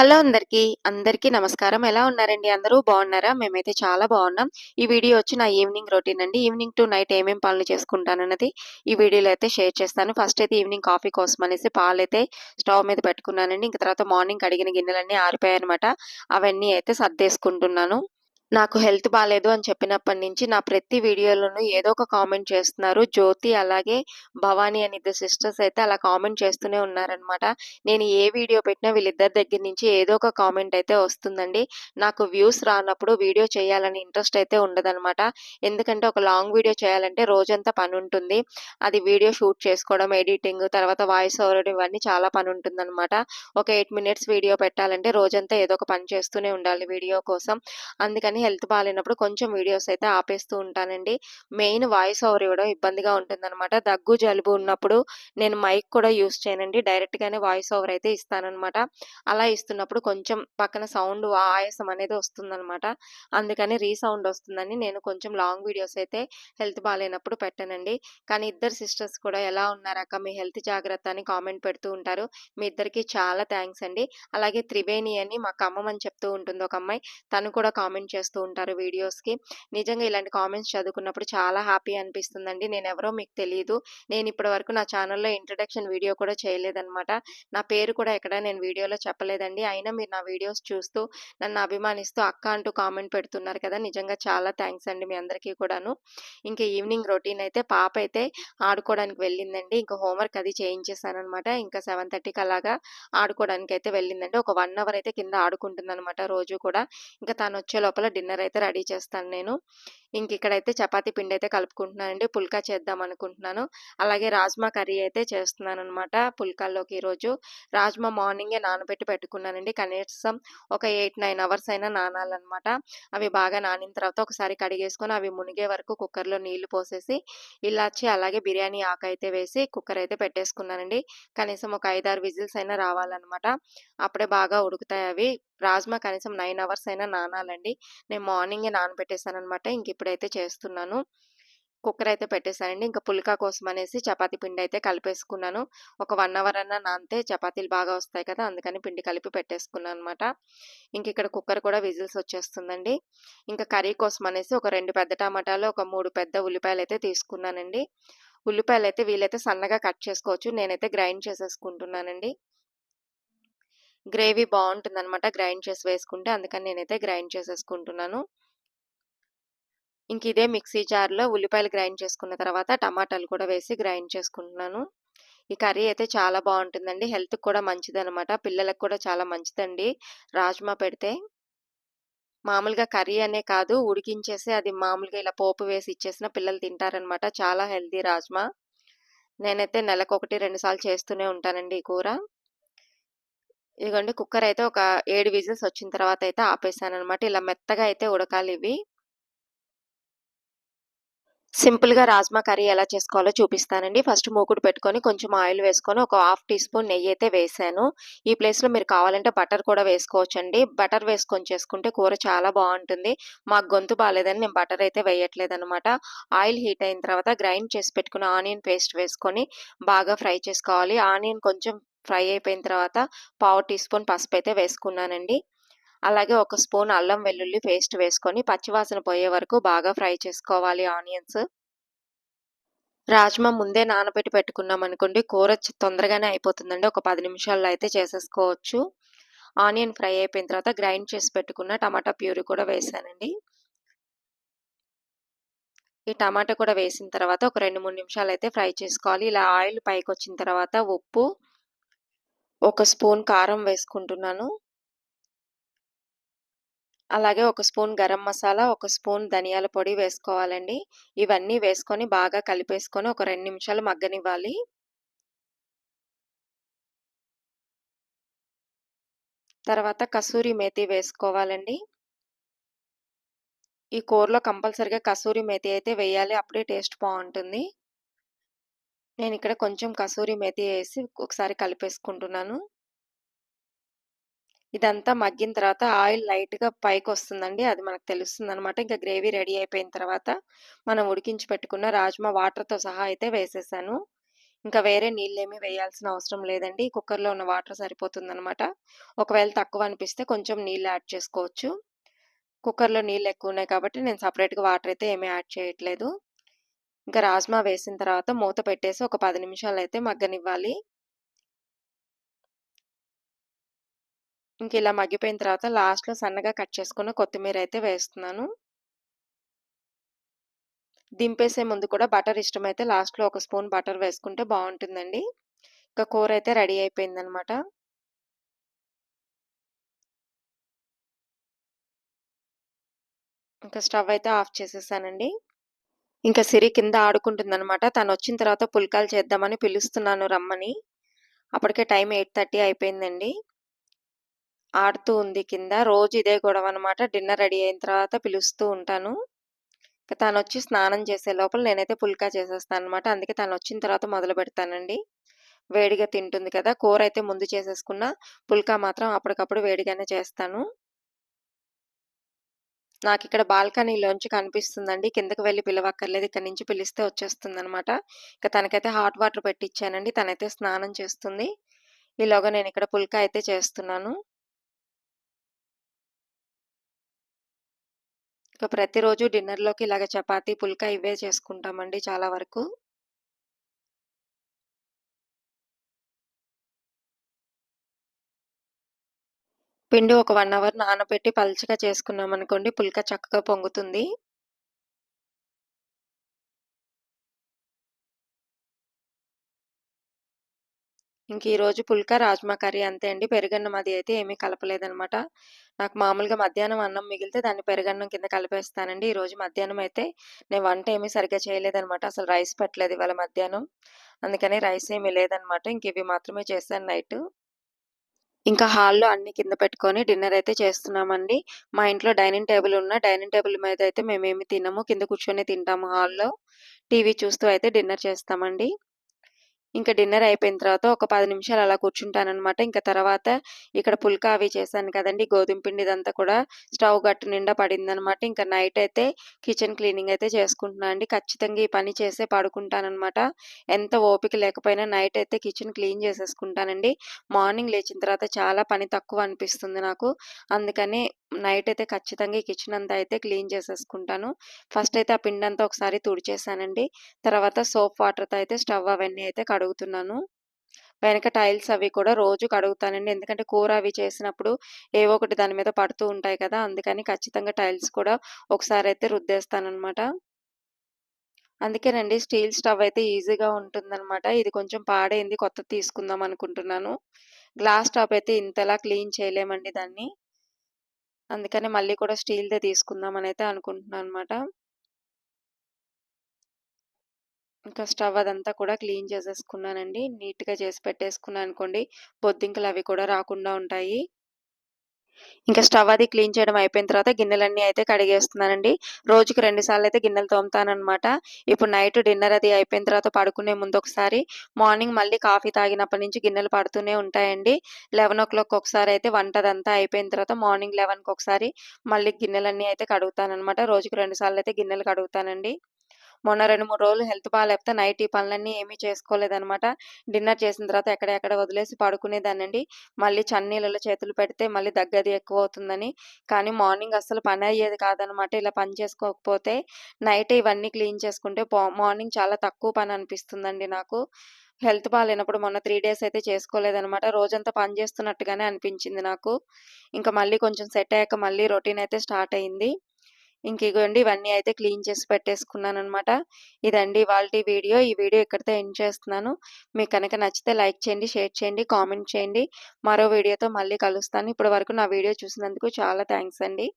Hello అందరికీ. అందరికీ నమస్కారం. ఎలా ఉన్నారండి అందరూ? బాగున్నారా? మేమైతే చాలా బాగున్నాం. ఈ వీడియో వచ్చి నా ఈవినింగ్ రొటీన్ అండి. ఈవినింగ్ టు నైట్ ఏమేం పనులు చేసుకుంటానన్నది ఈ వీడియోలో అయితే షేర్ చేస్తాను. ఫస్ట్ అయితే ఈవినింగ్ కాఫీ కోసం అనేసి పాలు అయితే స్టవ్ మీద పెట్టుకున్నానండి. ఇంక తర్వాత మార్నింగ్ కడిగిన గిన్నెలన్నీ ఆరిపోయాయనమాట. అవన్నీ అయితే సర్దేసుకుంటున్నాను. నాకు హెల్త్ బాగాలేదు అని చెప్పినప్పటి నుంచి నా ప్రతి వీడియోలోనూ ఏదో ఒక కామెంట్ చేస్తున్నారు. జ్యోతి అలాగే భవానీ అని ఇద్దరు సిస్టర్స్ అయితే అలా కామెంట్ చేస్తూనే ఉన్నారనమాట. నేను ఏ వీడియో పెట్టినా వీళ్ళిద్దరి దగ్గర నుంచి ఏదో ఒక కామెంట్ అయితే వస్తుందండి. నాకు వ్యూస్ రానప్పుడు వీడియో చేయాలని ఇంట్రెస్ట్ అయితే ఉండదనమాట. ఎందుకంటే ఒక లాంగ్ వీడియో చేయాలంటే రోజంతా పని ఉంటుంది అది వీడియో షూట్ చేసుకోవడం, ఎడిటింగ్, తర్వాత వాయిస్ ఓవర్ ఇవన్నీ చాలా పని ఉంటుందన్నమాట ఒక ఎయిట్ మినిట్స్ వీడియో పెట్టాలంటే రోజంతా ఏదో ఒక పని చేస్తూనే ఉండాలి వీడియో కోసం. అందుకని హెల్త్ బాగాలేనప్పుడు కొంచెం వీడియోస్ అయితే ఆపేస్తూ ఉంటానండి. మెయిన్ వాయిస్ ఓవర్ ఇవ్వడం ఇబ్బందిగా ఉంటుందన్నమాట దగ్గు, జలుబు ఉన్నప్పుడు నేను మైక్ కూడా యూస్ చేయనండి. డైరెక్ట్‌గానే వాయిస్ ఓవర్ అయితే ఇస్తాననమాట. అలా ఇస్తున్నప్పుడు కొంచెం పక్కన సౌండ్ ఆయాసం అనేది వస్తుందన్నమాట అందుకని రీసౌండ్ వస్తుందని నేను కొంచెం లాంగ్ వీడియోస్ అయితే హెల్త్ బాలేనప్పుడు పెట్టనండి. కానీ ఇద్దరు సిస్టర్స్ కూడా ఎలా ఉన్నారక్క మీ హెల్త్ జాగ్రత్త అని కామెంట్ పెడుతూ ఉంటారు. మీ ఇద్దరికి చాలా థ్యాంక్స్ అండి. అలాగే త్రివేణి అని మా ఖమ్మం చెప్తూ ఉంటుంది ఒక అమ్మాయి. తను కూడా కామెంట్ చేస్తూ ఉంటారు వీడియోస్‌కి. నిజంగా ఇలాంటి కామెంట్స్ చదువుకున్నప్పుడు చాలా హ్యాపీ అనిపిస్తుందండి. ఎవరో మీకు తెలియదు నేను ఇప్పటి వరకు నా ఛానెల్‌లో ఇంట్రడక్షన్ వీడియో కూడా చేయలేదన్నమాట నా పేరు కూడా ఎక్కడ నేను వీడియోలో చెప్పలేదండి. అయినా మీరు నా వీడియోస్ చూస్తూ నన్ను అభిమానిస్తూ అక్క అంటూ కామెంట్ పెడుతున్నారు కదా! నిజంగా చాలా థ్యాంక్స్ అండి మీ అందరికీ కూడాను. ఇంకా ఈవినింగ్ రొటీన్ అయితే పాప అయితే ఆడుకోవడానికి వెళ్ళిందండి. ఇంకా హోంవర్క్ అది చేయించేసానమాట ఇంకా 7:30కి అలాగా అయితే వెళ్ళిందండి. ఒక వన్ అవర్ అయితే కింద ఆడుకుంటుందనమాట రోజు కూడా. ఇంకా తను తనొచ్చే లోపల డిన్నర్ అయితే రెడీ చేస్తాను నేను. ఇంక ఇక్కడైతే చపాతీ పిండి అయితే కలుపుకుంటున్నానండి. పుల్కా చేద్దాం అనుకుంటున్నాను. అలాగే రాజ్మా కర్రీ అయితే చేస్తున్నాను అనమాట పుల్కాల్లోకి ఈరోజు. రాజ్మా మార్నింగే నానబెట్టి పెట్టుకున్నానండి. కనీసం ఒక 8, 9 అవర్స్ అయినా నానాలన్నమాట అవి బాగా నానిన తర్వాత ఒకసారి కడిగేసుకొని అవి మునిగే వరకు కుక్కర్‌లో నీళ్ళు పోసేసి ఇలాచి అలాగే బిర్యానీ ఆకైతే వేసి కుక్కర్ అయితే పెట్టేసుకున్నానండి. కనీసం ఒక 5, 6 విజిల్స్ అయినా రావాలనమాట. అప్పుడే బాగా ఉడుకుతాయి అవి. రాజ్మా కనీసం నైన్ అవర్స్ అయినా నానాలండి. నేను మార్నింగే నానబెట్టేసాననమాట. ఇంక ఇప్పుడైతే చేస్తున్నాను. కుక్కర్ అయితే పెట్టేశానండి ఇంకా పుల్కా కోసం అనేసి చపాతీ పిండి అయితే కలిపేసుకున్నాను. ఒక వన్ అవర్ అన్నా నానితే చపాతీలు బాగా వస్తాయి కదా! అందుకని పిండి కలిపి పెట్టేసుకున్నాను అనమాట. ఇంక ఇక్కడ కుక్కర్ కూడా విజిల్స్ వచ్చేస్తుందండి. ఇంకా కర్రీ కోసం అనేసి ఒక రెండు పెద్ద టమాటాలు, ఒక మూడు పెద్ద ఉల్లిపాయలు అయితే తీసుకున్నానండి. ఉల్లిపాయలు అయితే వీలైతే సన్నగా కట్ చేసుకోవచ్చు. నేనైతే గ్రైండ్ చేసేసుకుంటున్నానండి. గ్రేవీ బావుంటుందనమాట గ్రైండ్ చేసి వేసుకుంటే. అందుకని నేనైతే గ్రైండ్ చేసేసుకుంటున్నాను. ఇంక ఇదే మిక్సీ జార్‌లో ఉల్లిపాయలు గ్రైండ్ చేసుకున్న తర్వాత టమాటాలు కూడా వేసి గ్రైండ్ చేసుకుంటున్నాను. ఈ కర్రీ అయితే చాలా బాగుంటుందండి హెల్త్‌కి కూడా మంచిదనమాట. పిల్లలకు కూడా చాలా మంచిదండి రాజ్మా పెడితే. మామూలుగా కర్రీ అనే కాదు ఉడికించేసి అది మామూలుగా ఇలా పోపు వేసి ఇచ్చేసిన పిల్లలు తింటారనమాట. చాలా హెల్తీ రాజ్మా. నేనైతే నెలకొకటి, 2 సార్లు చేస్తూనే ఉంటానండి ఈ కూర. ఇదిగోండి కుక్కర్ అయితే ఒక ఏడు విజిల్స్ వచ్చిన తర్వాత అయితే ఆపేసాను అనమాట ఇలా మెత్తగా అయితే ఉడకాలి ఇవి. సింపుల్‌గా రాజ్మా కర్రీ ఎలా చేసుకోవాలో చూపిస్తానండి. ఫస్ట్ మూకుడు పెట్టుకొని కొంచెం ఆయిల్ వేసుకొని ఒక హాఫ్ టీ స్పూన్ నెయ్యి అయితే వేసాను ఈ ప్లేస్‌లో మీరు కావాలంటే బటర్ కూడా వేసుకోవచ్చండి. బటర్ వేసుకొని చేసుకుంటే కూర చాలా బాగుంటుంది మాకు గొంతు బాగాలేదని నేను బటర్ అయితే వేయట్లేదనమాట. ఆయిల్ హీట్ అయిన తర్వాత గ్రైండ్ చేసి పెట్టుకున్న ఆనియన్ పేస్ట్ వేసుకొని బాగా ఫ్రై చేసుకోవాలి. ఆనియన్ కొంచెం ఫ్రై అయిపోయిన తర్వాత పావు టీ స్పూన్ పసుపు అయితే వేసుకున్నానండి. అలాగే ఒక స్పూన్ అల్లం వెల్లుల్లి పేస్ట్ వేసుకొని పచ్చివాసన పోయే వరకు బాగా ఫ్రై చేసుకోవాలి ఆనియన్స్. రాజ్మా ముందే నానబెట్టి పెట్టుకున్నాం అనుకోండి కూర తొందరగానే అయిపోతుందండి. ఒక పది నిమిషాల్లో అయితే చేసేసుకోవచ్చు. ఆనియన్ ఫ్రై అయిపోయిన తర్వాత గ్రైండ్ చేసి పెట్టుకున్న టమాటా ప్యూరీ కూడా వేసానండి ఈ టమాటా కూడా వేసిన తర్వాత ఒక రెండు మూడు నిమిషాలు అయితే ఫ్రై చేసుకోవాలి. ఇలా ఆయిల్ పైకి వచ్చిన తర్వాత ఉప్పు, ఒక స్పూన్ కారం వేసుకుంటున్నాను. అలాగే ఒక స్పూన్ గరం మసాలా, ఒక స్పూన్ ధనియాల పొడి వేసుకోవాలండి. ఇవన్నీ వేసుకొని బాగా కలిపేసుకొని ఒక రెండు నిమిషాలు మగ్గనివ్వాలి. తర్వాత కసూరి మేతి వేసుకోవాలండి. ఈ కూరలో కంపల్సరిగా కసూరి మేతి అయితే వేయాలి. అప్పుడే టేస్ట్ బాగుంటుంది నేనిక్కడ కొంచెం కసూరి మెతి వేసి ఒకసారి కలిపేసుకుంటున్నాను. ఇదంతా మగ్గిన తర్వాత ఆయిల్ లైట్‌గా పైకి వస్తుందండి అది మనకు తెలుస్తుంది అనమాట ఇంకా గ్రేవీ రెడీ అయిపోయిన తర్వాత మనం ఉడికించి పెట్టుకున్న రాజ్మా వాటర్‌తో సహా అయితే వేసేసాను. ఇంకా వేరే నీళ్ళేమి వేయాల్సిన అవసరం లేదండి. కుక్కర్‌లో ఉన్న వాటర్ సరిపోతుందనమాట. ఒకవేళ తక్కువ అనిపిస్తే కొంచెం నీళ్ళు యాడ్ చేసుకోవచ్చు. కుక్కర్‌లో నీళ్ళు ఎక్కువ ఉన్నాయి కాబట్టి నేను సపరేట్గా వాటర్ అయితే ఏమీ యాడ్ చేయట్లేదు. ఇంకా రాజ్మా వేసిన తర్వాత మూత పెట్టేసి ఒక పది నిమిషాలు అయితే మగ్గనివ్వాలి. ఇంక ఇలా మగ్గిపోయిన తర్వాత లాస్ట్‌లో సన్నగా కట్ చేసుకున్న కొత్తిమీర అయితే వేస్తున్నాను. దింపేసే ముందు కూడా బటర్ ఇష్టమైతే లాస్ట్‌లో ఒక స్పూన్ బటర్ వేసుకుంటే బాగుంటుందండి ఇంకా కూర అయితే రెడీ అయిపోయిందనమాట. ఇంకా స్టవ్ అయితే ఆఫ్ చేసేసానండి. ఇంకా సిరి కింద ఆడుకుంటుందనమాట. వచ్చిన తర్వాత పుల్కాలు చేద్దామని పిలుస్తున్నాను రమ్మని. అప్పటికే టైం 8:30 అయిపోయిందండి. ఆడుతూ ఉంది కింద. రోజు ఇదే గొడవ అనమాట డిన్నర్ రెడీ అయిన తర్వాత పిలుస్తూ ఉంటాను. ఇక తనొచ్చి స్నానం చేసే లోపల నేనైతే పుల్కా చేసేస్తాననమాట. అందుకే తను వచ్చిన తర్వాత మొదలు పెడతానండి వేడిగా తింటుంది కదా! కూర అయితే ముందు చేసేసుకున్నా, పుల్కా మాత్రం అప్పటికప్పుడు వేడిగానే చేస్తాను. నాకు ఇక్కడ బాల్కనీలోంచి కనిపిస్తుందండి. కిందకి వెళ్ళి పిలవక్కర్లేదు. ఇక్కడ నుంచి పిలిస్తే వచ్చేస్తుందనమాట. ఇక తనకైతే హాట్ వాటర్ పెట్టించానండి తనైతే స్నానం చేస్తుంది. ఈలోగా నేను ఇక్కడ పుల్కా అయితే చేస్తున్నాను. ఇక ప్రతిరోజు డిన్నర్‌లోకి ఇలాగ చపాతీ, పుల్కా ఇవే చేసుకుంటామండి చాలా వరకు. పిండి ఒక వన్ అవర్ నానబెట్టి పల్చగా చేసుకున్నామనుకోండి పుల్క చక్కగా పొంగుతుంది. ఇంక ఈరోజు పుల్క రాజ్మా కర్రీ అంతే అండి. పెరుగన్నం అది అయితే ఏమీ కలపలేదనమాట. నాకు మామూలుగా మధ్యాహ్నం అన్నం మిగిలితే దాన్ని పెరుగన్నం కింద కలిపేస్తానండి. ఈరోజు మధ్యాహ్నం అయితే నేను వంట ఏమీ సరిగ్గా చేయలేదనమాట. అసలు రైస్ పెట్టలేదు ఇవాళ మధ్యాహ్నం. అందుకని రైస్ ఏమీ లేదనమాట. ఇంక ఇవి మాత్రమే చేశాను నైటు. ఇంకా హాల్‌లో అన్ని కింద పెట్టుకొని డిన్నర్ అయితే చేస్తున్నామండి. మా ఇంట్లో డైనింగ్ టేబుల్ ఉన్న డైనింగ్ టేబుల్ మీద అయితే మేమేమి తినము. కింద కూర్చొని తింటాము హాల్‌లో. టీవీ చూస్తూ అయితే డిన్నర్ చేస్తామండి. ఇంకా డిన్నర్ అయిపోయిన తర్వాత ఒక పది నిమిషాలు అలా కూర్చుంటానమాట ఇంకా తర్వాత ఇక్కడ పుల్కా అవి చేశాను కదండీ! గోధుమ పిండి ఇదంతా కూడా స్టవ్ గట్టు నిండా పడిందనమాట. ఇంకా నైట్ అయితే కిచెన్ క్లీనింగ్ అయితే చేసుకుంటున్నా అండి. ఖచ్చితంగా ఈ పని చేసే పడుకుంటానమాట ఎంత ఓపిక లేకపోయినా నైట్ అయితే కిచెన్ క్లీన్ చేసేసుకుంటానండి. మార్నింగ్ లేచిన తర్వాత చాలా పని తక్కువ అనిపిస్తుంది నాకు. అందుకని నైట్ అయితే ఖచ్చితంగా ఈ కిచెన్ అంతా అయితే క్లీన్ చేసేసుకుంటాను. ఫస్ట్ అయితే ఆ పిండి అంతా ఒకసారి తుడిచేసానండి. తర్వాత సోప్ వాటర్‌తో అయితే స్టవ్ అవన్నీ అయితే కడుగుతున్నాను. వెనక టైల్స్ అవి కూడా రోజు కడుగుతానండి. ఎందుకంటే కూర అవి చేసినప్పుడు ఏవో ఒకటి దాని మీద పడుతూ ఉంటాయి కదా! అందుకని ఖచ్చితంగా టైల్స్ కూడా ఒకసారి అయితే రుద్దేస్తానమాట అందుకేనండి స్టీల్ స్టవ్ అయితే ఈజీగా ఉంటుందన్నమాట ఇది కొంచెం పాడైంది కొత్తది తీసుకుందాం అనుకుంటున్నాను. గ్లాస్ టాప్ అయితే ఇంతలా క్లీన్ చేయలేమండి దాన్ని. అందుకని మళ్ళీ కూడా స్టీల్‌దే అనుకుంటున్నాను అన్నమాట ఇంకా స్టవ్ అదంతా కూడా క్లీన్ చేసేసుకున్నానండి. నీట్‌గా చేసి పెట్టేసుకున్నాను అనుకోండి బొద్దింకలు అవి కూడా రాకుండా ఉంటాయి. ఇంకా స్టవ్ అది క్లీన్ చేయడం అయిపోయిన తర్వాత గిన్నెలన్నీ అయితే కడిగేస్తున్నానండి. రోజుకి 2 సార్లయితే గిన్నెలు తోముతానమాట ఇప్పుడు నైట్ డిన్నర్ అది అయిపోయిన తర్వాత పడుకునే ముందు ఒకసారి, మార్నింగ్ మళ్ళీ కాఫీ తాగినప్పటి నుంచి గిన్నెలు పడుతూనే ఉంటాయండి. 11:00 ఒకసారి అయితే వంటదంతా అయిపోయిన తర్వాత మార్నింగ్ 11కి ఒకసారి మళ్ళీ గిన్నెలన్నీ అయితే కడుగుతాననమాట. రోజుకి 2 సార్లయితే గిన్నెలు కడుగుతానండి. మొన్న 2, 3 రోజులు హెల్త్ బాలేకపోతే నైట్ ఈ పనులన్నీ ఏమీ చేసుకోలేదనమాట. డిన్నర్ చేసిన తర్వాత ఎక్కడెక్కడ వదిలేసి పడుకునేదానండి మళ్ళీ చన్నీళ్ళలో చేతులు పెడితే మళ్ళీ దగ్గది ఎక్కువ అవుతుందని కానీ మార్నింగ్ అస్సలు పని అయ్యేది కాదనమాట. ఇలా పని చేసుకోకపోతే నైట్ ఇవన్నీ క్లీన్ చేసుకుంటే మార్నింగ్ చాలా తక్కువ పని అనిపిస్తుందండి నాకు. హెల్త్ బాగాలేనప్పుడు మొన్న త్రీ డేస్ అయితే చేసుకోలేదనమాట. రోజంతా పని చేస్తున్నట్టుగానే అనిపించింది నాకు. ఇంకా మళ్ళీ కొంచెం సెట్ అయ్యాక మళ్ళీ రొటీన్ అయితే స్టార్ట్ అయింది. ఇంక ఇగోండి ఇవన్నీ అయితే క్లీన్ చేసి పెట్టేసుకున్నాను అనమాట ఇదండి వాళ్ళ వీడియో. ఈ వీడియో ఇక్కడితో ఎండ్ చేస్తున్నాను. మీకు కనుక నచ్చితే లైక్ చేయండి, షేర్ చేయండి, కామెంట్ చేయండి. మరో వీడియోతో మళ్ళీ కలుస్తాను. ఇప్పటి వరకు నా వీడియో చూసినందుకు చాలా థ్యాంక్స్ అండి.